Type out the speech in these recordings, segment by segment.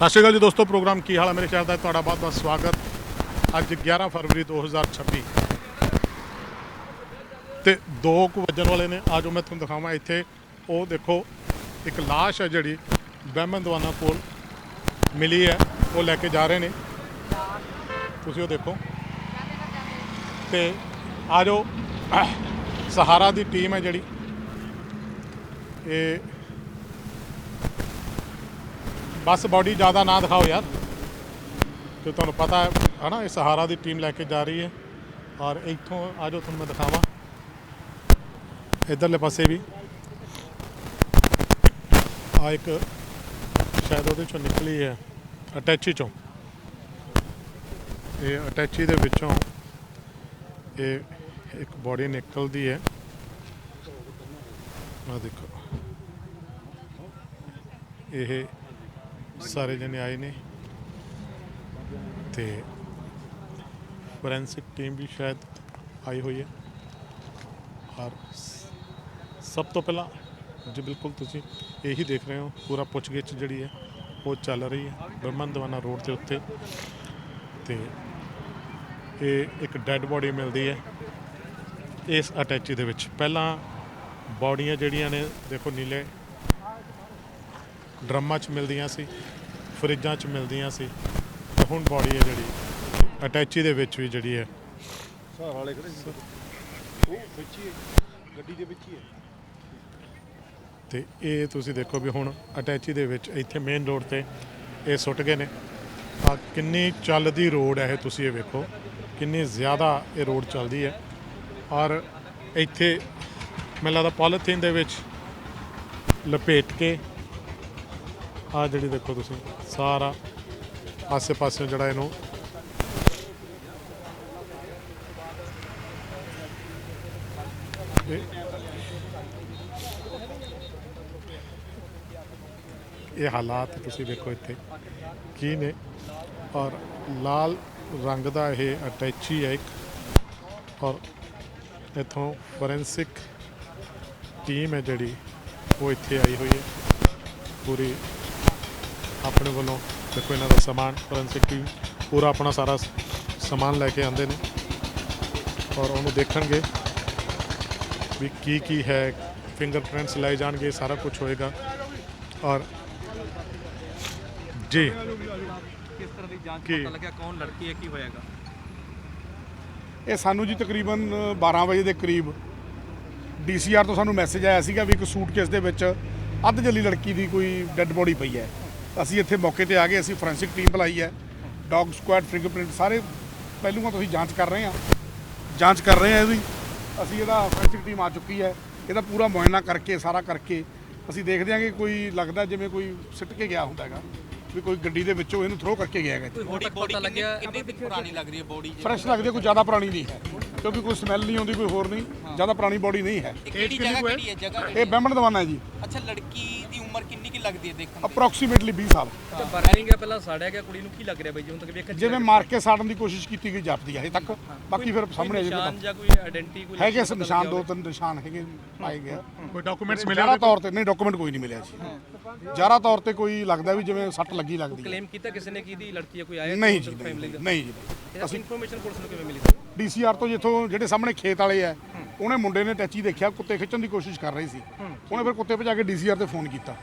ਸਤਿ ਸ਼੍ਰੀ ਅਕਾਲ ਜੀ ਦੋਸਤੋ, ਪ੍ਰੋਗਰਾਮ ਕੀ ਹਾਲ ਹੈ ਮੇਰੇ ਖਿਆਲ ਦਾ? ਤੁਹਾਡਾ ਬਹੁਤ ਬਹੁਤ ਸਵਾਗਤ। ਅੱਜ 11 ਫਰਵਰੀ 2026 ਤੇ 2 ਕੁ ਵਜਣ ਵਾਲੇ ਨੇ, ਆਜੋ ਮੈਂ ਤੁਹਾਨੂੰ ਦਿਖਾਵਾਂ ਇੱਥੇ। ਉਹ ਦੇਖੋ, ਇੱਕ ਲਾਸ਼ ਹੈ ਜਿਹੜੀ ਬਹਿਮਨ ਦਵਾਨਾ ਕੋਲ ਮਿਲੀ ਹੈ। ਉਹ ਲੈ ਕੇ ਜਾ ਰਹੇ ਨੇ। ਤੁਸੀਂ ਉਹ ਦੇਖੋ। ਤੇ ਆਜੋ, ਸਹਾਰਾ ਦੀ ਟੀਮ ਹੈ ਜਿਹੜੀ। ਇਹ ਬਸ ਬਾਡੀ ਜ਼ਿਆਦਾ ਨਾ ਦਿਖਾਓ ਯਾਰ। ਕਿ ਤੁਹਾਨੂੰ ਪਤਾ ਹੈ ਨਾ ਇਹ ਸਹਾਰਾ ਦੀ ਟੀਮ ਲੈ ਕੇ ਜਾ ਰਹੀ ਹੈ। ਔਰ ਇੱਥੋਂ, ਆ ਜਾਓ, ਤੁਹਾਨੂੰ ਮੈਂ ਦਿਖਾਵਾਂ। ਇਧਰਲੇ ਪਾਸੇ ਵੀ। ਆ ਇੱਕ, ਸ਼ਾਇਦ ਉਹਦੇ ਚੋਂ ਨਿਕਲੀ ਹੈ, ਅਟੈਚੀ ਚੋਂ। ਇਹ ਅਟੈਚੀ ਦੇ ਵਿੱਚੋਂ ਇਹ ਇੱਕ ਬੋਡੀ ਨਿਕਲਦੀ ਹੈ। ਆ ਦੇਖੋ। ਇਹ ਸਾਰੇ ਜਣੇ ਆਏ ਨੇ। ਤੇ ਫੋਰੈਂਸਿਕ ਟੀਮ ਵੀ ਸ਼ਾਇਦ ਆਈ ਹੋਈ ਹੈ। ਔਰ ਸਭ ਤੋਂ ਪਹਿਲਾਂ ਜੀ ਬਿਲਕੁਲ ਤੁਸੀਂ ਇਹੀ ਦੇਖ ਰਹੇ ਹੋ, ਪੂਰਾ ਪੁੱਛਗਿੱਛ ਜਿਹੜੀ ਹੈ, ਉਹ ਚੱਲ ਰਹੀ ਹੈ ਬ੍ਰਹਮਨ ਦਵਾਨਾ ਰੋਡ ਦੇ ਉੱਤੇ। ਤੇ ਇਹ ਇੱਕ ਡੈੱਡ ਬੋਡੀ ਮਿਲਦੀ ਹੈ ਇਸ ਅਟੈਚੀ ਦੇ ਵਿੱਚ। ਪਹਿਲਾਂ ਬੋਡੀਆਂ ਜਿਹੜੀਆਂ ਨੇ, ਦੇਖੋ ਨੀਲੇ ਡਰਮਾਂ 'ਚ ਮਿਲਦੀਆਂ ਸੀ ਫਰਿੱਜਾਂ 'ਚ ਮਿਲਦੀਆਂ ਸੀ ਤੇ ਹੁਣ ਬੋਡੀ ਹੈ ਜਿਹੜੀ ਅਟੈਚੀ ਦੇ ਵਿੱਚ ਵੀ ਜਿਹੜੀ ਹੈ। ਸਹਾਰ ਵਾਲੇ ਖੜੇ ਸੀ। ਉਹ ਵਿੱਚ ਹੀ ਹੈ, ਗੱਡੀ ਦੇ ਵਿੱਚ ਹੀ ਹੈ। ਤੇ ਇਹ ਤੁਸੀਂ ਦੇਖੋ ਵੀ ਹੁਣ ਅਟੈਚੀ ਦੇ ਵਿੱਚ ਇੱਥੇ ਮੇਨ ਰੋਡ ਤੇ ਇਹ ਸੁੱਟ ਗਏ ਨੇ। ਆ ਕਿੰਨੀ ਚੱਲਦੀ ਰੋਡ ਹੈ ਇਹ ਤੁਸੀਂ ਇਹ ਵੇਖੋ ਕਿੰਨੀ ਜ਼ਿਆਦਾ ਇਹ ਰੋਡ ਚੱਲਦੀ ਹੈ। ਔਰ ਇੱਥੇ ਮੈਨੂੰ ਲੱਗਦਾ ਪੋਲੀਥੀਨ ਦੇ ਵਿੱਚ ਲਪੇਟ ਕੇ ਆ ਜਿਹੜੀ ਦੇਖੋ ਤੁਸੀਂ, ਸਾਰਾ ਆਸੇ ਪਾਸੇ ਜਿਹੜਾ ਇਹਨੂੰ ਇਹ ਹਾਲਾਤ ਤੁਸੀਂ ਦੇਖੋ ਇੱਥੇ ਕੀ ਨੇ। ਔਰ ਲਾਲ ਰੰਗ ਦਾ ਇਹ ਅਟੈਚੀ ਹੈ ਇੱਕ। ਔਰ ਇਥੋਂ ਫੋਰੈਂਸਿਕ ਟੀਮ ਹੈ ਜਿਹੜੀ, ਉਹ ਇੱਥੇ ਆਈ ਹੋਈ ਹੈ। ਪੂਰੀ ਆਪਣੇ ਵੱਲੋਂ ਦੇਖੋ ਇਹਨਾਂ ਦਾ ਸਮਾਨ ਫੋਰੈਂਸਿਕ ਟੀਮ ਪੂਰਾ ਆਪਣਾ ਸਾਰਾ ਸਮਾਨ ਲੈ ਕੇ ਆਉਂਦੇ ਨੇ ਔਰ ਉਹਨੂੰ ਦੇਖਣਗੇ ਵੀ ਕੀ ਕੀ ਹੈ ਫਿੰਗਰਪ੍ਰਿੰਟਸ ਲਏ ਜਾਣਗੇ ਸਾਰਾ ਕੁਝ ਹੋਏਗਾ। ਔਰ ਜੀ ਕਿਸ ਤਰ੍ਹਾਂ ਦੀ ਜਾਂਚ? ਪਤਾ ਲੱਗਿਆ ਕੌਣ ਲੜਕੀ ਹੈ ਕੀ ਹੋਏਗਾ ਇਹ ਸਾਨੂੰ ਜੀ ਤਕਰੀਬਨ 12 ਵਜੇ ਦੇ ਕਰੀਬ ਡੀਸੀਆਰ ਤੋਂ ਸਾਨੂੰ ਮੈਸੇਜ ਆਇਆ ਸੀਗਾ ਵੀ ਇੱਕ ਸੂਟਕੇਸ ਦੇ ਵਿੱਚ ਅੱਧ ਜਲੀ ਲੜਕੀ ਦੀ ਕੋਈ ਡੈੱਡ ਬੋਡੀ ਪਈ ਹੈ। ਅਸੀਂ ਇੱਥੇ ਮੌਕੇ ਤੇ ਆ ਗਏ ਅਸੀਂ ਫੋਰੈਂਸਿਕ ਟੀਮ ਬੁਲਾਈ ਹੈ ਡੌਗ ਸਕੁਐਡ ਫਿੰਗਰਪ੍ਰਿੰਟ ਸਾਰੇ ਪਹਿਲੂਆਂ ਤੋਂ ਅਸੀਂ ਜਾਂਚ ਕਰ ਰਹੇ ਹਾਂ। ਜਾਂਚ ਕਰ ਰਹੇ ਹਾਂ ਇਹਦੀ। ਅਸੀਂ ਇਹਦਾ ਫੋਰੈਂਸਿਕ ਟੀਮ ਆ ਚੁੱਕੀ ਹੈ। ਇਹਦਾ ਪੂਰਾ ਮੁਆਇਨਾ ਕਰਕੇ ਸਾਰਾ ਕਰਕੇ ਅਸੀਂ ਦੇਖਦੇ ਹਾਂ ਕਿ ਕੋਈ ਲੱਗਦਾ ਜਿਵੇਂ ਕੋਈ ਸਿੱਟ ਕੇ ਗਿਆ ਹੁੰਦਾ ਹੈਗਾ ਵੀ ਕੋਈ ਗੱਡੀ ਦੇ ਵਿੱਚੋਂ ਇਹਨੂੰ ਥਰੋ ਕਰਕੇ ਗਿਆ ਹੈਗਾ। ਬੋਡੀ ਪਤਾ ਲੱਗਿਆ ਕਿੰਨੀ ਪੁਰਾਣੀ ਲੱਗ ਰਹੀ ਹੈ ਬੋਡੀ ਫਰੈਸ਼ ਲੱਗਦੀ ਹੈ ਕੋਈ ਜ਼ਿਆਦਾ ਪੁਰਾਣੀ ਨਹੀਂ ਹੈ ਕਿਉਂਕਿ ਕੋਈ ਸਮੈਲ ਨਹੀਂ ਆਉਂਦੀ ਕੋਈ ਹੋਰ ਨਹੀਂ ਜ਼ਿਆਦਾ ਪੁਰਾਣੀ ਬੋਡੀ ਨਹੀਂ ਹੈ। ਕਿਹੜੀ ਜਗ੍ਹਾ ਕਿਹੜੀ ਹੈ? ਜਗ੍ਹਾ ਇਹ ਬਹਿਮਣ ਦਵਾਨਾ ਹੈ ਜੀ। ਅੱਛਾ ਲੜਕੀ ਦੀ ਉਮਰ ਕਿੰਨੀ ਕੀ ਲੱਗਦੀ ਹੈ ਦੇਖਣ ਅਪਰੋਕਸੀਮੇਟਲੀ 20 ਸਾਲ। ਬਰਨਿੰਗ ਹੈ ਪਹਿਲਾਂ ਸਾੜਿਆ ਗਿਆ ਕੁੜੀ ਨੂੰ ਕੀ ਲੱਗ ਰਿਹਾ ਬਾਈ ਜੀ ਹੁਣ ਤੱਕ ਵੇਖਣ 'ਚ ਜਿਵੇਂ ਮਾਰ ਕੇ ਸਾੜਨ ਦੀ ਕੋਸ਼ਿਸ਼ ਕੀਤੀ ਗਈ ਜਾਪਦੀ ਹੈ ਹਜੇ ਤੱਕ। ਬਾਕੀ ਫਿਰ ਸਾਹਮਣੇ ਆ ਨਿਸ਼ਾਨ ਜਾਂ ਕੋਈ ਆਇਡੈਂਟੀ ਕੋਈ ਹੈਗੇ ਪਤਾ ਨਿਸ਼ਾਨ ਦੋ ਤਿੰਨ ਨਿਸ਼ਾਨ ਹੈਗੇ ਪਾਏ ਗਏ ਆ। ਕੋਈ ਡਾਕੂਮੈਂਟਸ ਮਿਲਿਆ ਤੌਰ ਤੇ ਨਹੀਂ ਡਾਕੂਮੈਂਟ ਕੋਈ ਨਹੀਂ ਮਿਲਿਆ ਜੀ। ਜ਼ਿਆਦਾ ਤੌਰ ਤੇ ਕੋਈ ਲੱਗਦਾ ਵੀ ਜਿਵੇਂ ਸੱਟ ਲੱਗੀ ਲੱਗਦੀ ਹੈ ਕਲੇਮ ਕੀਤਾ ਕਿਸੇ ਨੇ ਕਿ ਦੀ ਲੜਕੀ ਹੈ ਕੋਈ ਆਇਆ ਨਹੀਂ ਜੀ ਫੈਮਿਲੀ ਦਾ? ਨਹੀਂ ਜੀ। ਅਸੀਂ ਇਨਫੋਰਮੇਸ਼ਨ ਪੁਲਿਸ ਨੂੰ ਕਿਵੇਂ ਮਿਲੀ? ਸੀ ਡੀਸੀਆਰ ਤੋਂ ਜਿੱਥੋਂ ਜਿਹੜੇ ਸਾਹਮਣੇ ਖੇਤ ਵਾਲੇ ਆ ਉਹਨੇ ਮੁੰਡੇ ਨੇ ਟੈਚੀ ਦੇਖਿਆ ਕੁੱਤੇ ਖਿੱਚਣ ਦੀ ਕੋਸ਼ਿਸ਼ ਕਰ ਰਹੀ ਸੀ। ਉਹਨੇ ਫਿਰ ਕੁੱਤੇ ਭਜਾ ਕੇ ਡੀਸੀਆਰ ਤੇ ਫੋਨ ਕੀਤਾ।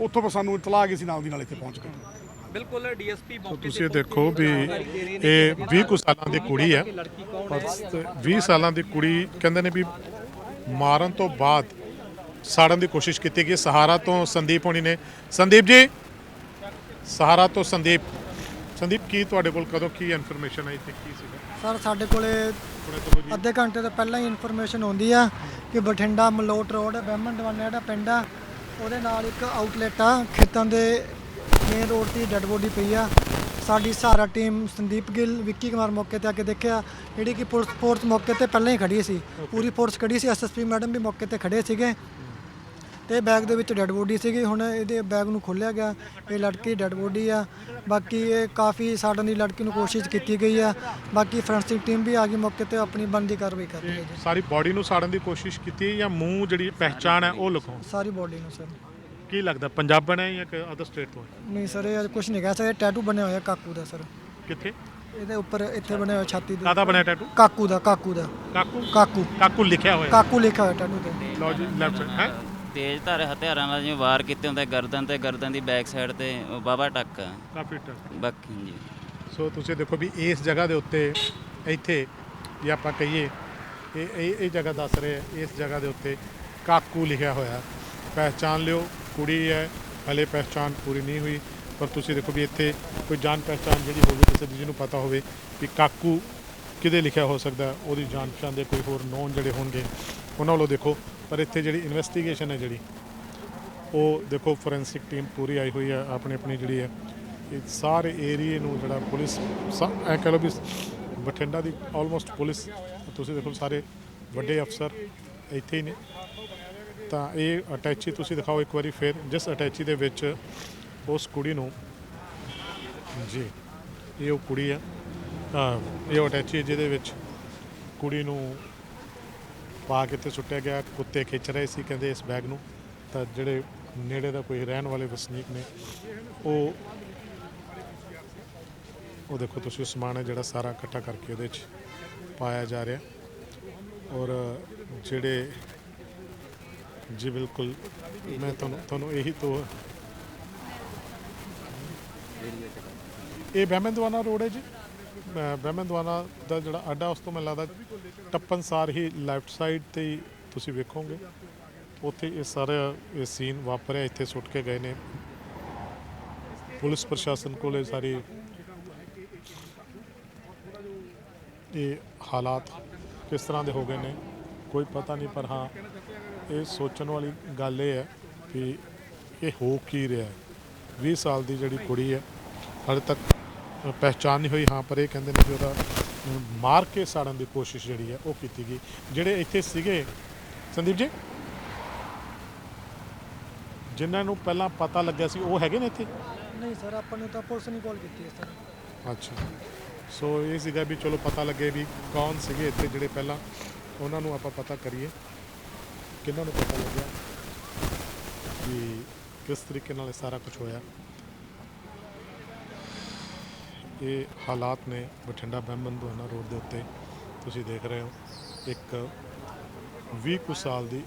ਉੱਥੋਂ ਫਿਰ ਸਾਨੂੰ ਇਤਲਾਹ ਆ ਗਈ ਸੀ ਨਾਲ ਦੀ ਨਾਲ ਇੱਥੇ ਪਹੁੰਚ ਗਏ ਬਿਲਕੁਲ ਡੀਐਸਪੀ ਮੌਕੇ ਤੇ ਤੁਸੀਂ ਦੇਖੋ ਵੀ ਇਹ 20 ਕੁ ਸਾਲਾਂ ਦੀ ਕੁੜੀ ਹੈ ਲੜਕੀ ਕੌਣ ਔਰ 20 ਸਾਲਾਂ ਦੀ ਕੁੜੀ ਕਹਿੰਦੇ ਨੇ ਵੀ ਮਾਰਨ ਤੋਂ ਬਾਅਦ ਸਾੜਨ ਦੀ ਕੋਸ਼ਿਸ਼ ਕੀਤੀ ਗਈ। ਸਹਾਰਾ ਤੋਂ ਸੰਦੀਪ ਹੋਣੀ ਨੇ। ਸੰਦੀਪ ਜੀ ਸਹਾਰਾ ਤੋਂ ਸੰਦੀਪ ਸੰਦੀਪ ਕੀ ਤੁਹਾਡੇ ਕੋਲ ਕਦੋਂ ਕੀ ਇਨਫੋਰਮੇਸ਼ਨ ਆਈ ਤੇ ਕੀ ਸੀਗਾ? ਸਰ ਸਾਡੇ ਕੋਲੇ ਜੀ ਅੱਧੇ ਘੰਟੇ ਤੋਂ ਪਹਿਲਾਂ ਹੀ ਇਨਫੋਰਮੇਸ਼ਨ ਆਉਂਦੀ ਆ ਕਿ ਬਠਿੰਡਾ ਮਲੋਟ ਰੋਡ ਬਹਿਮਨ ਦਵਾਨਾ ਜਿਹੜਾ ਪਿੰਡ ਆ ਉਹਦੇ ਨਾਲ ਇੱਕ ਆਊਟਲੈਟ ਆ ਖੇਤਾਂ ਦੇ ਮੇਨ ਰੋਡ ਤੇ ਡੈੱਡ ਬੋਡੀ ਪਈ ਆ। ਸਾਡੀ ਸਹਾਰਾ ਟੀਮ ਸੰਦੀਪ ਗਿੱਲ ਵਿੱਕੀ ਕੁਮਾਰ ਮੌਕੇ ਤੇ ਆ ਕੇ ਦੇਖਿਆ ਜਿਹੜੀ ਕਿ ਪੁਲਿਸ ਫੋਰਸ ਮੌਕੇ ਤੇ ਪਹਿਲਾਂ ਹੀ ਖੜੀ ਸੀ। ਪੂਰੀ ਫੋਰਸ ਖੜੀ ਸੀ ਐਸਐਸਪੀ ਮੈਡਮ ਵੀ ਮੌਕੇ ਤੇ ਖੜੇ ਸੀਗੇ। ਤੇ ਬੈਗ ਦੇ ਵਿੱਚ ਡੈੱਡ ਬੋਡੀ ਸੀਗੀ ਹੁਣ ਇਹਦੇ ਬੈਗ ਨੂੰ ਖੋਲ੍ਹਿਆ ਗਿਆ ਇਹ ਲੜਕੀ ਡੈੱਡ ਬੋਡੀ ਆ ਬਾਕੀ ਇਹ ਕਾਫੀ ਸਾੜਨ ਦੀ ਲੜਕੀ ਨੂੰ ਕੋਸ਼ਿਸ਼ ਕੀਤੀ ਗਈ ਆ ਬਾਕੀ ਫੋਰੈਂਸਿਕ ਟੀਮ ਵੀ ਆ ਗਈ ਮੌਕੇ ਤੇ ਆਪਣੀ ਬਣਦੀ ਕਾਰਵਾਈ ਕਰ ਰਹੀ ਹੈ ਜੀ। ਸਾਰੀ ਬਾਡੀ ਨੂੰ ਸਾੜਨ ਦੀ ਕੋਸ਼ਿਸ਼ ਕੀਤੀ ਹੈ ਜਾਂ ਮੂੰਹ ਜਿਹੜੀ ਪਹਿਚਾਣ ਹੈ ਉਹ ਲਿਖੋ? ਸਾਰੀ ਬੋਡੀ ਨੂੰ ਸਰ। ਕੀ ਲੱਗਦਾ ਪੰਜਾਬਣ ਹੈ ਜਾਂ ਅਦਰ ਸਟੇਟ ਤੋਂ? ਹੈ ਨਹੀਂ ਸਰ ਇਹ ਕੁਝ ਨਹੀਂ ਕਹਿ ਸਕਦੇ ਟੈਟੂ ਬਣਿਆ ਹੋਇਆ ਕਾਕੂ ਦਾ ਸਰ। ਕਿੱਥੇ? ਇਹਦੇ ਉੱਪਰ ਇੱਥੇ ਬਣਿਆ ਹੋਇਆ ਛਾਤੀ ਦੇ ਕਾਦਾ ਬਣਿਆ ਟੈਟੂ ਕਾਕੂ ਦਾ ਕਾਕੂ ਦਾ। ਕਾਕੂ? ਕਾਕੂ। ਕਾਕੂ ਲਿਖਿਆ ਹੋਇਆ। ਕਾਕੂ ਲਿਖਿਆ ਹੋਇਆ ਟੈਟੂ ਤੇ। ਲਓ ਜੀ ਲੈਫਟ ਹੈ? ਤੇਜ਼ ਧਾਰ ਹਥਿਆਰਾਂ ਨਾਲ ਜਿਵੇਂ ਵਾਰ ਕੀਤੇ ਹੁੰਦੇ ਗਰਦਨ ਤੇ ਗਰਦਨ ਦੀ ਬੈਕ ਸਾਈਡ ਤੇ ਬਾਬਾ ਟੱਕ। ਆ। ਕਾਫੀ ਟੱਕ ਬਾਕੀ ਜੀ ਸੋ ਤੁਸੀਂ ਦੇਖੋ ਵੀ ਇਸ ਜਗ੍ਹਾ ਦੇ ਉੱਤੇ ਇੱਥੇ ਜੇ ਆਪਾਂ ਕਹੀਏ ਇਹ ਇਹ ਇਹ ਜਗ੍ਹਾ ਦੱਸ ਰਹੇ ਆ, ਇਸ ਜਗ੍ਹਾ ਦੇ ਉੱਤੇ ਕਾਕੂ ਲਿਖਿਆ ਹੋਇਆ। ਪਹਿਚਾਨ ਲਿਓ ਕੁੜੀ ਹੈ ਹਲੇ ਪਹਿਚਾਨ ਪੂਰੀ ਨਹੀਂ ਹੋਈ। ਪਰ ਤੁਸੀਂ ਦੇਖੋ ਵੀ ਇੱਥੇ ਕੋਈ ਜਾਣ ਪਹਿਚਾਨ ਜਿਹੜੀ ਹੋਵੇ ਕਿਸੇ ਦੀ ਜਿਹਨੂੰ ਪਤਾ ਹੋਵੇ ਵੀ ਕਾਕੂ ਕਿਹਦੇ ਲਿਖਿਆ ਹੋ ਸਕਦਾ ਹੈ, ਉਹਦੀ ਜਾਣ ਪਛਾਣ ਦੇ ਕੋਈ ਹੋਰ ਨੌਨ ਜਿਹੜੇ ਹੋਣਗੇ ਉਹਨਾਂ ਵੱਲੋਂ ਦੇਖੋ ਪਰ ਇੱਥੇ ਜਿਹੜੀ ਇਨਵੈਸਟੀਗੇਸ਼ਨ ਹੈ ਜਿਹੜੀ, ਉਹ ਦੇਖੋ ਫੋਰੈਂਸਿਕ ਟੀਮ ਪੂਰੀ ਆਈ ਹੋਈ ਹੈ ਆਪਣੀ ਆਪਣੀ ਜਿਹੜੀ ਹੈ ਇਹ ਸਾਰੇ ਏਰੀਏ ਨੂੰ ਜਿਹੜਾ ਪੁਲਿਸ ਸਾ- ਕਹ ਲਓ ਵੀ ਬਠਿੰਡਾ ਦੀ ਆਲਮੋਸਟ ਪੁਲਿਸ, ਤੁਸੀਂ ਦੇਖੋ ਸਾਰੇ ਵੱਡੇ ਅਫਸਰ ਇੱਥੇ ਹੀ ਨੇ। ਤਾਂ ਇਹ ਅਟੈਚੀ ਤੁਸੀਂ ਦਿਖਾਓ ਇੱਕ ਵਾਰੀ ਫਿਰ, ਜਿਸ ਅਟੈਚੀ ਦੇ ਵਿੱਚ ਉਸ ਕੁੜੀ ਨੂੰ, ਜੀ, ਇਹ ਉਹ ਕੁੜੀ ਆ। ਇਹ ਅਟੈਚੀ ਜਿਹਦੇ ਵਿੱਚ ਕੁੜੀ ਨੂੰ ਪਾ ਕੇ ਤੇ ਸੁੱਟਿਆ ਗਿਆ, ਕੁੱਤੇ ਖਿੱਚ ਰਹੇ ਸੀ ਕਹਿੰਦੇ ਇਸ ਬੈਗ ਨੂੰ। ਤਾਂ ਜਿਹੜੇ ਨੇੜੇ ਦਾ ਕੋਈ ਰਹਿਣ ਵਾਲੇ ਵਸਨੀਕ ਨੇ, ਉਹ ਉਹ ਦੇਖੋ ਤੁਸੀਂ ਸਮਾਨ ਹੈ ਜਿਹੜਾ ਸਾਰਾ ਇਕੱਠਾ ਕਰਕੇ ਉਹਦੇ 'ਚ ਪਾਇਆ ਜਾ ਰਿਹਾ। ਔਰ ਜਿਹੜੇ ਜੀ ਬਿਲਕੁਲ, ਮੈਂ ਤੁਹਾਨੂੰ ਤੁਹਾਨੂੰ ਇਹੀ ਤੋਂ ਇਹ ਬਹਿਮਨਦਵਾਨਾ ਰੋਡ ਹੈ ਜੀ। ਅਹ ਦੁਆਰਾ ਦਾ ਜਿਹੜਾ ਅੱਡਾ, ਉਸ ਤੋਂ ਮੈਨੂੰ ਲੱਗਦਾ ਟੱਪਨ ਸਾਰ ਹੀ ਲੈਫਟ ਸਾਈਡ ਤੇ ਹੀ ਤੁਸੀਂ ਵੇਖੋਗੇ। ਉੱਥੇ ਇਹ ਸਾਰਾ ਇਹ ਸੀਨ ਵਾਪਰਿਆ, ਇੱਥੇ ਸੁੱਟ ਕੇ ਗਏ ਨੇ। ਪੁਲਿਸ ਪ੍ਰਸ਼ਾਸਨ ਕੋਲ ਇਹ ਸਾਰੀ ਇਹ ਹਾਲਾਤ ਕਿਸ ਤਰ੍ਹਾਂ ਦੇ ਹੋ ਗਏ ਨੇ, ਕੋਈ ਪਤਾ ਨਹੀਂ, ਪਰ ਹਾਂ, ਇਹ ਸੋਚਣ ਵਾਲੀ ਗੱਲ ਇਹ ਹੈ ਕਿ ਇਹ ਹੋ ਕੀ ਰਿਹਾ ਹੈ। 20 ਸਾਲ ਦੀ ਜਿਹੜੀ ਕੁੜੀ ਹੈ, ਹਾਲੇ ਤੱਕ ਅ, ਪਹਿਚਾਣ ਨਹੀਂ ਹੋਈ ਹਾਂ ਪਰ ਇਹ ਕਹਿੰਦੇ ਨੇ ਕਿ ਉਹਦਾ ਮਾਰ ਕੇ ਸਾੜਨ ਦੀ ਕੋਸ਼ਿਸ਼ ਜਿਹੜੀ ਹੈ ਉਹ ਕੀਤੀ ਗਈ। ਜਿਹੜੇ ਇੱਥੇ ਸੀਗੇ ਸੰਦੀਪ ਜੀ? ਜਿਨ੍ਹਾਂ ਨੂੰ ਪਹਿਲਾਂ ਪਤਾ ਲੱਗਿਆ ਸੀ ਉਹ ਹੈਗੇ ਨੇ ਇੱਥੇ? ਨਹੀਂ ਸਰ ਆਪਾਂ ਨੂੰ ਤਾਂ ਪੁਲਿਸ ਨੇ ਕਾਲ ਕੀਤੀ ਹੈ ਸਰ। ਅੱਛਾ। ਸੋ ਇਹ ਸੀਗਾ ਵੀ ਚਲੋ ਪਤਾ ਲੱਗੇ ਵੀ ਕੌਣ ਸੀਗੇ ਇੱਥੇ ਜਿਹੜੇ ਪਹਿਲਾਂ ਉਹਨਾਂ ਨੂੰ ਆਪਾਂ ਪਤਾ ਕਰੀਏ। ਕਿਹਨਾਂ ਨੂੰ ਪਤਾ ਲੱਗਿਆ? ਵੀ ਕਿਸ ਤਰੀਕੇ ਨਾਲ ਇਹ ਸਾਰਾ ਕੁਝ ਹੋਇਆ? ਇਹ ਹਾਲਾਤ ਨੇ ਬਠਿੰਡਾ ਬੈਂਬੰਦੋਨਾ ਰੋਡ ਦੇ ਉੱਤੇ, ਤੁਸੀਂ ਦੇਖ ਰਹੇ ਹੋ। ਇੱਕ 20 ਕੁ ਸਾਲ ਦੀ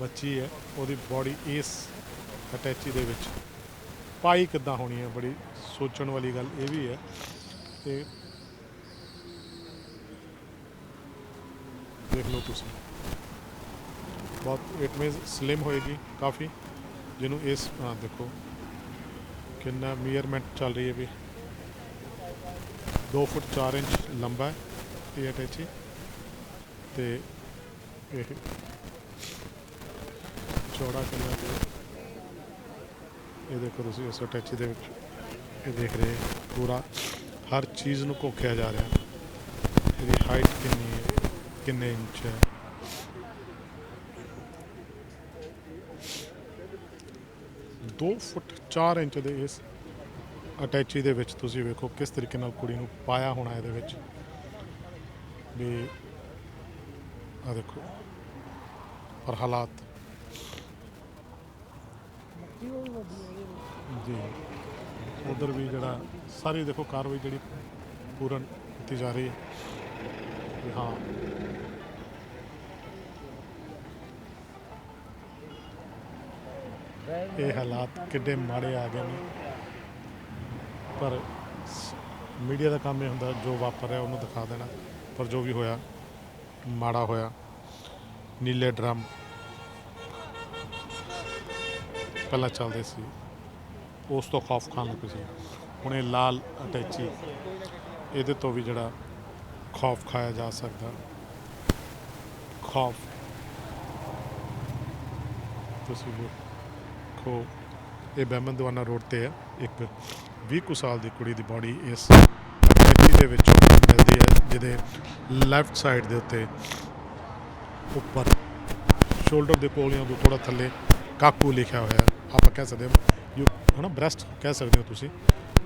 ਬੱਚੀ ਹੈ, ਉਹਦੀ ਬਾਡੀ ਇਸ ਅਟੈਚੀ ਦੇ ਵਿੱਚ। ਪਾਈ ਕਿੱਦਾਂ ਹੋਣੀ ਹੈ, ਬੜੀ ਸੋਚਣ ਵਾਲੀ ਗੱਲ ਇਹ ਵੀ ਹੈ। ਤੇ ਦੇਖ ਲਓ ਤੁਸੀਂ। ਬਹੁਤ ਇਟ ਮੀਨਸ ਸਲਿਮ ਹੋਏਗੀ ਕਾਫੀ, ਜਿਹਨੂੰ ਇਸ ਦੇਖੋ, ਕਿੰਨਾ ਮੀਅਰਮੈਂਟ ਚੱਲ ਰਹੀ ਹੈ ਵੀ। 2 ਫੁੱਟ 4 ਇੰਚ ਲੰਬਾ ਹੈ, ਇਹ ਅਟੈਚੀ। ਤੇ ਇਹ ਚੌੜਾ ਕਿੰਨਾ ਹੈ। ਇਹ ਦੇਖੋ ਤੁਸੀਂ, ਇਸ ਅਟੈਚੀ ਦੇ ਵਿੱਚ ਇਹ ਦੇਖ ਰਹੇ ਪੂਰਾ ਹਰ ਚੀਜ਼ ਨੂੰ ਘੋਖਿਆ ਜਾ ਰਿਹਾ। ਇਹਦੀ ਹਾਈਟ ਕਿੰਨੀ ਹੈ, ਕਿੰਨੇ ਇੰਚ ਹੈ। ਦੋ ਫੁੱਟ 4 ਇੰਚ ਦੇ ਇਸ ਅਟੈਚੀ ਦੇ ਵਿੱਚ ਤੁਸੀਂ ਵੇਖੋ ਕਿਸ ਤਰੀਕੇ ਨਾਲ ਕੁੜੀ ਨੂੰ ਪਾਇਆ ਹੋਣਾ ਇਹਦੇ ਵਿੱਚ। ਵੀ ਆ ਦੇਖੋ, ਪਰ ਹਾਲਾਤ। ਜੀ, ਉਧਰ ਵੀ ਜਿਹੜਾ ਸਾਰੀ ਦੇਖੋ ਕਾਰਵਾਈ ਜਿਹੜੀ ਪੂਰਨ ਕੀਤੀ ਜਾ ਰਹੀ ਹੈ। ਹਾਂ। ਇਹ ਹਾਲਾਤ ਕਿੱਡੇ ਮਾੜੇ ਆ ਗਏ ਨੇ। ਪਰ ਮੀਡੀਆ ਦਾ ਕੰਮ ਇਹ ਹੁੰਦਾ ਜੋ ਵਾਪਰ ਰਿਹਾ ਉਹਨੂੰ ਦਿਖਾ ਦੇਣਾ। ਪਰ ਜੋ ਵੀ ਹੋਇਆ, ਮਾੜਾ ਹੋਇਆ, ਨੀਲੇ ਡਰਮ। ਪਹਿਲਾਂ ਚੱਲਦੇ ਸੀ। ਉਸ ਤੋਂ ਖੌਫ ਖਾਨ ਲੱਗ ਸੀ। ਹੁਣ ਇਹ ਲਾਲ ਅਟੈਚੀ ਇਹਦੇ ਤੋਂ ਵੀ ਜਿਹੜਾ ਖੌਫ ਖਾਇਆ ਜਾ ਸਕਦਾ। ਖੌਫ। ਤੁਸੀਂ ਵੇਖੋ, ਇਹ ਬਹਿਮਨ ਦਵਾਨਾ ਰੋਡ ਤੇ ਹੈ, ਇੱਕ 20 ਕੁ ਸਾਲ ਦੀ ਕੁੜੀ ਦੀ ਬਾਡੀ ਇਸ ਅਟੈਚੀ ਦੇ ਵਿੱਚੋਂ ਮਿਲਦੀ ਹੈ, ਜਿਹਦੇ ਲੈਫਟ ਸਾਈਡ ਦੇ ਉੱਤੇ ਉੱਪਰ ਸ਼ੋਲਡਰ ਦੇ ਕੋਲ ਜਾਂ ਥੋੜਾ ਥੱਲੇ ਕਾਕੂ ਲਿਖਿਆ ਹੋਇਆ ਹੈ। ਆਪਾਂ ਕਹਿ ਸਕਦੇ ਹਾਂ ਯੂ ਹਨਾ ਬ੍ਰੈਸਟ ਕਹਿ ਸਕਦੇ ਹੋ ਤੁਸੀਂ।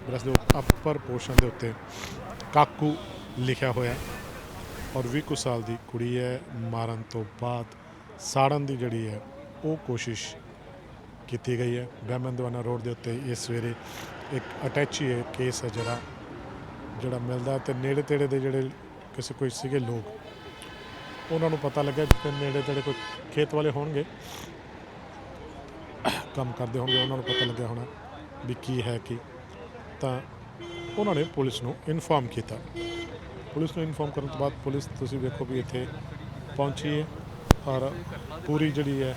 ਬ੍ਰੈਸਟ ਦੇ ਅੱਪਰ ਪੋਰਸ਼ਨ ਦੇ ਉੱਤੇ ਕਾਕੂ ਲਿਖਿਆ ਹੋਇਆ ਔਰ 20 ਕੁ ਸਾਲ ਦੀ ਕੁੜੀ ਹੈ, ਮਾਰਨ ਤੋਂ ਬਾਅਦ ਸਾੜਨ ਦੀ ਜਿਹੜੀ ਹੈ, ਉਹ ਕੋਸ਼ਿਸ਼ ਕੀਤੀ ਗਈ ਹੈ। ਬਹਿਮਨ ਦਵਾਨਾ ਰੋਡ ਦੇ ਉੱਤੇ ਇਸ ਸਵੇਰੇ ਇੱਕ ਅਟੈਚੀ ਹੈ ਕੇਸ ਹੈ ਜਿਹੜਾ ਜਿਹੜਾ ਮਿਲਦਾ ਤੇ ਨੇੜੇ ਤੇੜੇ ਦੇ ਜਿਹੜੇ ਕਿਸੇ ਕੋਈ ਸੀਗੇ ਲੋਕ, ਉਹਨਾਂ ਨੂੰ ਪਤਾ ਲੱਗਾ ਕਿ ਨੇੜੇ ਤੇੜੇ ਕੋਈ ਖੇਤ ਵਾਲੇ ਹੋਣਗੇ। ਕੰਮ ਕਰਦੇ ਹੋਣਗੇ, ਉਹਨਾਂ ਨੂੰ ਪਤਾ ਲੱਗਿਆ ਹੋਣਾ ਵੀ ਕੀ ਹੈ ਕੀ। ਤਾਂ ਉਹਨਾਂ ਨੇ ਪੁਲਿਸ ਨੂੰ ਇਨਫਾਰਮ ਕੀਤਾ। ਪੁਲਿਸ ਨੂੰ ਇਨਫਾਰਮ ਕਰਨ ਤੋਂ ਬਾਅਦ ਪੁਲਿਸ, ਤੁਸੀਂ ਵੇਖੋ ਵੀ ਇੱਥੇ ਪਹੁੰਚੀ ਹੈ। ਔਰ ਪੂਰੀ ਜਿਹੜੀ ਹੈ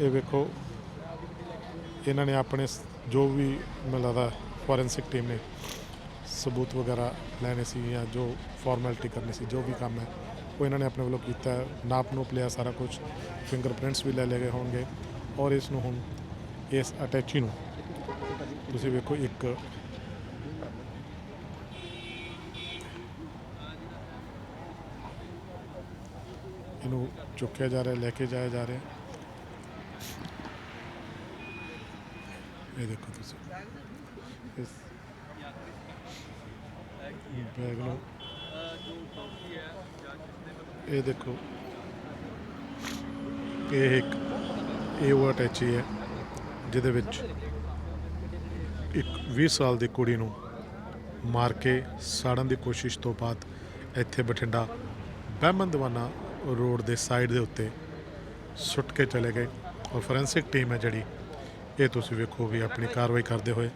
ਇਹ ਵੇਖੋ, ਇਹਨਾਂ ਨੇ ਆਪਣੇ ਜੋ ਵੀ ਮੈਨੂੰ ਲੱਗਦਾ ਫੋਰੈਂਸਿਕ ਟੀਮ ਨੇ ਸਬੂਤ ਵਗੈਰਾ ਲੈਣੇ ਸੀ ਜਾਂ ਜੋ ਫਾਰਮੈਲਿਟੀ ਕਰਨੀ ਸੀ, ਜੋ ਵੀ ਕੰਮ ਹੈ, ਉਹ ਇਹਨਾਂ ਨੇ ਆਪਣੇ ਵੱਲੋਂ ਕੀਤਾ ਹੈ। ਨਾਪ ਨੂਪ ਲਿਆ, ਸਾਰਾ ਕੁਝ ਫਿੰਗਰਪ੍ਰਿੰਟਸ ਵੀ ਲੈ ਲਏ ਗਏ ਹੋਣਗੇ ਔਰ ਇਸ ਨੂੰ ਹੁਣ ਇਸ ਅਟੈਚੀ ਨੂੰ ਤੁਸੀਂ ਵੇਖੋ ਇੱਕ ਇਹਨੂੰ ਚੁੱਕਿਆ ਜਾ ਰਿਹਾ, ਲੈ ਕੇ ਜਾਇਆ ਜਾ ਰਿਹਾ ਇਹ ਦੇਖੋ ਤੁਸੀਂ। ਇਸ ਬੈਗ ਨੂੰ। ਇਹ ਦੇਖੋ। ਇਹ ਇੱਕ, ਇਹ ਉਹ ਅਟੈਚੀ ਹੈ, ਜਿਹਦੇ ਵਿੱਚ ਇੱਕ 20 ਸਾਲ ਦੀ ਕੁੜੀ ਨੂੰ ਮਾਰ ਕੇ ਸਾੜਨ ਦੀ ਕੋਸ਼ਿਸ਼ ਤੋਂ ਬਾਅਦ ਇੱਥੇ ਬਠਿੰਡਾ ਬਹਿਮਨ ਦਵਾਨਾ ਰੋਡ ਦੇ ਸਾਈਡ ਦੇ ਉੱਤੇ ਸੁੱਟ ਕੇ ਚਲੇ ਗਏ। ਔਰ ਫੋਰੈਂਸਿਕ ਟੀਮ ਹੈ ਜਿਹੜੀ ਇਹ ਤੁਸੀਂ ਵੇਖੋ ਵੀ ਆਪਣੀ ਕਾਰਵਾਈ ਕਰਦੇ ਹੋਏ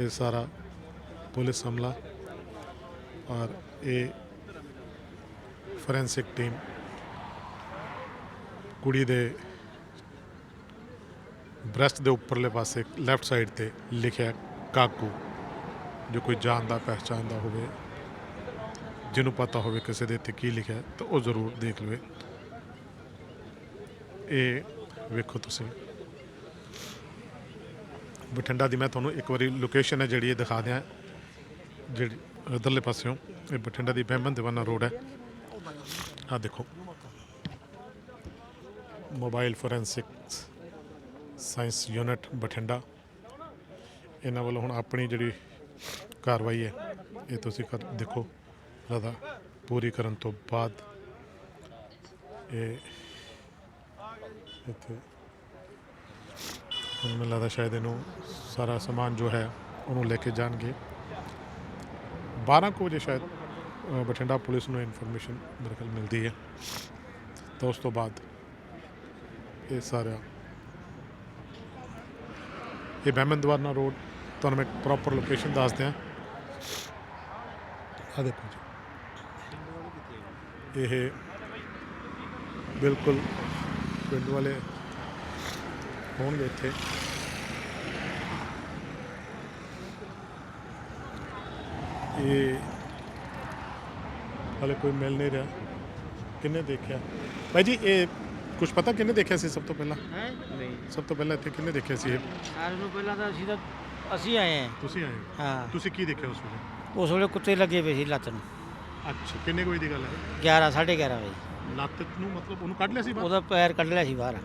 ਇਹ ਸਾਰਾ ਪੁਲਿਸ ਹਮਲਾ ਔਰ ਇਹ ਫੋਰੈਂਸਿਕ ਟੀਮ ਕੁੜੀ ਦੇ ਬ੍ਰੈਸਟ ਦੇ ਉੱਪਰਲੇ ਪਾਸੇ ਲੈਫਟ ਸਾਈਡ ਤੇ ਲਿਖਿਆ ਕਾਕੂ, ਜੋ ਕੋਈ ਜਾਣਦਾ ਪਹਿਚਾਨਦਾ ਹੋਵੇ, ਜਿਹਨੂੰ ਪਤਾ ਹੋਵੇ ਕਿਸੇ ਦੇ ਉੱਤੇ ਕੀ ਲਿਖਿਆ ਤਾਂ ਉਹ ਜ਼ਰੂਰ ਦੇਖ ਲਵੇ। ਇਹ ਵੇਖੋ ਤੁਸੀਂ। ਬਠਿੰਡਾ ਦੀ ਮੈਂ ਤੁਹਾਨੂੰ ਇੱਕ ਵਾਰੀ ਲੋਕੇਸ਼ਨ ਹੈ ਜਿਹੜੀ ਇਹ ਦਿਖਾ ਦਿਆਂ। ਜਿਹੜੀ ਇਧਰਲੇ ਪਾਸਿਓਂ ਇਹ ਬਠਿੰਡਾ ਦੀ ਬਹਿਮਨ ਦੀਵਾਨਾ ਰੋਡ ਹੈ। ਆ ਦੇਖੋ। Mobile forensic science unit Bathinda. ਇਹਨਾਂ ਵੱਲੋਂ ਹੁਣ ਆਪਣੀ ਜਿਹੜੀ ਕਾਰਵਾਈ ਹੈ, ਇਹ ਤੁਸੀਂ ਕਰ ਦੇਖੋ। ਲਦਾ ਪੂਰੀ ਕਰਨ ਤੋਂ ਬਾਅਦ ਇਹ ਇੱਥੇ ਮੈਨੂੰ ਲੱਗਦਾ ਸ਼ਾਇਦ ਇਹਨੂੰ ਸਾਰਾ ਸਮਾਨ ਜੋ ਹੈ ਉਹਨੂੰ ਲੈ ਕੇ ਜਾਣਗੇ। 12 ਕੁ ਵਜੇ ਸ਼ਾਇਦ ਬਠਿੰਡਾ ਪੁਲਿਸ ਨੂੰ ਇਨਫੋਰਮੇਸ਼ਨ ਮੇਰੇ ਕੋਲ ਮਿਲਦੀ ਹੈ। ਤਾਂ ਉਸ ਤੋਂ ਬਾਅਦ ਇਹ ਸਾਰਾ ਇਹ ਬਹਿਮਨ ਦਵਾਨਾ ਰੋਡ, ਤੁਹਾਨੂੰ ਮੈਂ ਪ੍ਰੋਪਰ ਲੋਕੇਸ਼ਨ ਦੱਸ ਦਿਆਂ। ਆ ਦੇਖੋ ਜੀ। ਇਹ ਬਿਲਕੁਲ ਪਿੰਡ ਵਾਲੇ ਹੋਣਗੇ ਇੱਥੇ। ਇਹ ਹਲੇ ਕੋਈ ਮਿਲ ਨਹੀਂ ਰਿਹਾ। ਕਿੰਨੇ ਦੇਖਿਆ? ਭਾਈ ਜੀ ਇਹ ਕੁਝ ਪਤਾ ਕਿੰਨੇ ਦੇਖਿਆ ਸੀ ਸਭ ਤੋਂ ਪਹਿਲਾਂ? ਹੈ? ਨਹੀਂ। ਸਭ ਤੋਂ ਪਹਿਲਾਂ ਇੱਥੇ ਕਿੰਨੇ ਦੇਖਿਆ ਸੀ ਇਹ? ਸਾਰਿਆਂ ਨੂੰ ਪਹਿਲਾਂ ਤਾਂ ਅਸੀਂ ਤਾਂ ਅਸੀਂ ਆਏ ਹਾਂ। ਤੁਸੀਂ ਆਏ ਹੋ। ਹਾਂ। ਤੁਸੀਂ ਕੀ ਦੇਖਿਆ ਉਸ ਵੇਲੇ? ਉਸ ਵੇਲੇ ਕੁੱਤੇ ਲੱਗੇ ਪਏ ਸੀ ਲੱਤ ਨੂੰ। ਅੱਛਾ ਕਿੰਨੇ ਕੋਈ ਦੀ ਗੱਲ ਹੈ? 11 11:30 ਵਜੇ। ਲੱਤ ਨੂੰ ਮਤਲਬ ਉਹਨੂੰ ਕੱਢ ਲਿਆ ਸੀ ਬਾਹਰ? ਉਹਦਾ ਪੈਰ ਕੱਢ ਲਿਆ ਸੀ ਬਾਹਰ।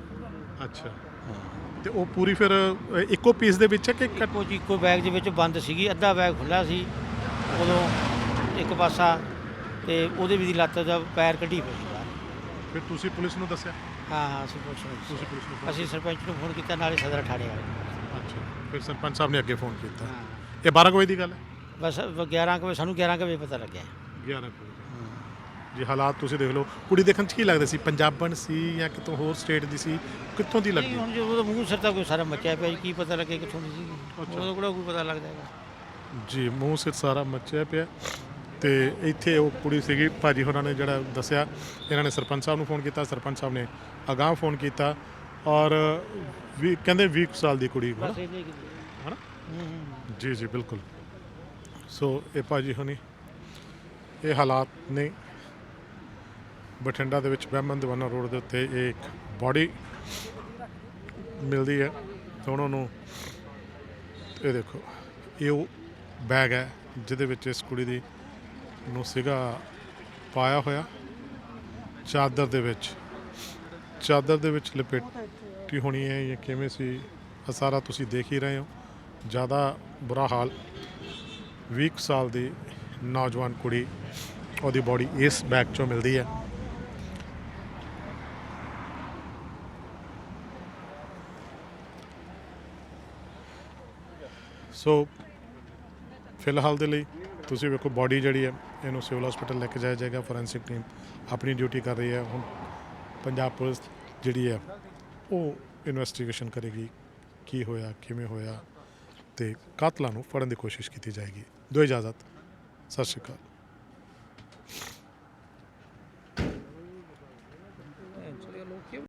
ਅੱਛਾ। ਤੇ ਉਹ ਪੂਰੀ ਫਿਰ ਅ, ਇੱਕੋ ਪੀਸ ਦੇ ਵਿੱਚ ਹੈ ਕਿ ਕੱਟ- ਇੱਕੋ ਜੀ ਇੱਕੋ ਬੈਗ ਦੇ ਵਿੱਚ ਬੰਦ ਸੀਗੀ ਅੱਧਾ ਬੈਗ ਖੁੱਲਾ ਸੀ ਉਦੋਂ ਇੱਕ ਪਾਸਾ ਤੇ ਉਹਦੇ ਵੀ ਦੀ ਲੱਤ ਦਾ ਪੈਰ ਕੱਢੀ ਪਈ ਸੀ ਬਾਹਰ। ਫਿਰ ਤੁਸੀਂ ਪੁਲਿਸ ਨੂੰ ਦੱਸਿਆ? ਹਾਂ ਹਾਂ ਅਸੀਂ ਪੁਲਿਸ ਨੂੰ ਤੁਸੀਂ ਪੁਲਿਸ ਨੂੰ ਅਸੀਂ ਸਰਪੰਚ ਨੂੰ ਫੋਨ ਕੀਤਾ ਨਾਲੇ ਸਦਰ ਠਾੜੇ ਵਾਲੇ ਅੱਛਾ ਫਿਰ ਸਰਪੰਚ ਸਾਹਿਬ ਨੇ ਅੱਗੇ ਫੋਨ ਕੀਤਾ। ਹਾਂ। ਇਹ 12 ਕੁ ਵਜੇ ਦੀ ਗੱਲ ਹੈ? ਬਸ 11 ਕੁ ਵਜੇ ਸਾਨੂੰ 11 ਕੁ ਵਜੇ ਪਤਾ ਲੱਗਿਆ। 11 ਕੁ ਵਜੇ। ਜੀ ਹਾਲਾਤ ਤੁਸੀਂ ਦੇਖ ਲਓ ਕੁੜੀ ਦੇਖਣ ਚ ਕੀ ਲੱਗਦਾ ਸੀ? ਪੰਜਾਬਣ ਸੀ ਜਾਂ ਕਿਤੋਂ ਹੋਰ ਸਟੇਟ ਦੀ ਸੀ? ਕਿੱਥੋਂ ਦੀ ਲੱਗਦੀ? ਹੁਣ ਜਦੋਂ ਉਹਦਾ ਮੂੰਹ ਸਿਰ ਤਾਂ ਕੋਈ ਸਾਰਾ ਮੱਚਿਆ ਪਿਆ ਜੀ, ਕੀ ਪਤਾ ਲੱਗੇ ਕਿੱਥੋਂ ਦੀ ਸੀ ਉਹਦਾ ਕਿਹੜਾ ਕੋਈ ਪਤਾ ਲੱਗਦਾ ਹੈਗਾ। ਜੀ ਮੂੰਹ ਸਿਰ ਸਾਰਾ ਮੱਚਿਆ ਪਿਆ। ਤੇ ਇੱਥੇ ਉਹ ਕੁੜੀ ਸੀਗੀ ਭਾਜੀ ਹੋਰਾਂ ਨੇ ਜਿਹੜਾ ਦੱਸਿਆ ਇਹਨਾਂ ਨੇ ਸਰਪੰਚ ਸਾਹਿਬ ਨੂੰ ਫੋਨ ਕੀਤਾ ਸਰਪੰਚ ਸਾਹਿਬ ਨੇ ਅਗਾਂਹ ਫੋਨ ਕੀਤਾ ਔਰ ਵੀ ਕਹਿੰਦੇ 20 ਸਾਲ ਦੀ ਕੁੜੀ ਹਨਾ ਕੀ ਹਨਾ? ਹੂੰ ਹੂੰ। ਜੀ ਜੀ ਬਿਲਕੁਲ। ਸੋ ਇਹ ਭਾਜੀ ਹੁਣੀ ਇਹ ਹਾਲਾਤ ਨੇ। ਬਠਿੰਡਾ ਦੇ ਵਿੱਚ ਬਹਿਮਨ ਦੀਵਾਨਾ ਰੋਡ ਦੇ ਉੱਤੇ ਇਹ ਇੱਕ ਬਾਡੀ ਮਿਲਦੀ ਹੈ ਤੇ ਉਹਨਾਂ ਨੂੰ ਇਹ ਦੇਖੋ, ਇਹ ਉਹ ਬੈਗ ਹੈ ਜਿਹਦੇ ਵਿੱਚ ਇਸ ਕੁੜੀ ਦੀ ਨੂੰ ਸੀਗਾ ਪਾਇਆ ਹੋਇਆ। ਚਾਦਰ ਦੇ ਵਿੱਚ, ਚਾਦਰ ਦੇ ਵਿੱਚ ਲਪੇਟੀ ਹੋਣੀ ਹੈ ਜਾਂ ਕਿਵੇਂ ਸੀ ਆਹ ਸਾਰਾ ਤੁਸੀਂ ਦੇਖ ਹੀ ਰਹੇ ਹੋ। ਜ਼ਿਆਦਾ ਬੁਰਾ ਹਾਲ 20 ਸਾਲ ਦੀ ਨੌਜਵਾਨ ਕੁੜੀ, ਉਹਦੀ ਬਾਡੀ ਇਸ ਬੈਗ ਚੋਂ ਮਿਲਦੀ ਹੈ। ਸੋ ਫਿਲਹਾਲ ਦੇ ਲਈ ਤੁਸੀਂ ਵੇਖੋ ਬਾਡੀ ਜਿਹੜੀ ਹੈ, ਇਹਨੂੰ ਸਿਵਲ ਹਸਪੀਟਲ ਲੈ ਕੇ ਜਾਇਆ ਜਾਏਗਾ ਫੋਰੈਂਸਿਕ ਟੀਮ ਆਪਣੀ ਡਿਊਟੀ ਕਰ ਰਹੀ ਹੈ। ਹੁਣ ਪੰਜਾਬ ਪੁਲਿਸ ਜਿਹੜੀ ਹੈ, ਉਹ ਇਨਵੈਸਟੀਗੇਸ਼ਨ ਕਰੇਗੀ, ਕੀ ਹੋਇਆ, ਕਿਵੇਂ ਹੋਇਆ ਤੇ ਕਾਤਲਾਂ ਨੂੰ ਫੜਨ ਦੀ ਕੋਸ਼ਿਸ਼ ਕੀਤੀ ਜਾਏਗੀ। ਦੋ ਇਜਾਜ਼ਤ, ਸਤਿ ਸ਼੍ਰੀ ਅਕਾਲ।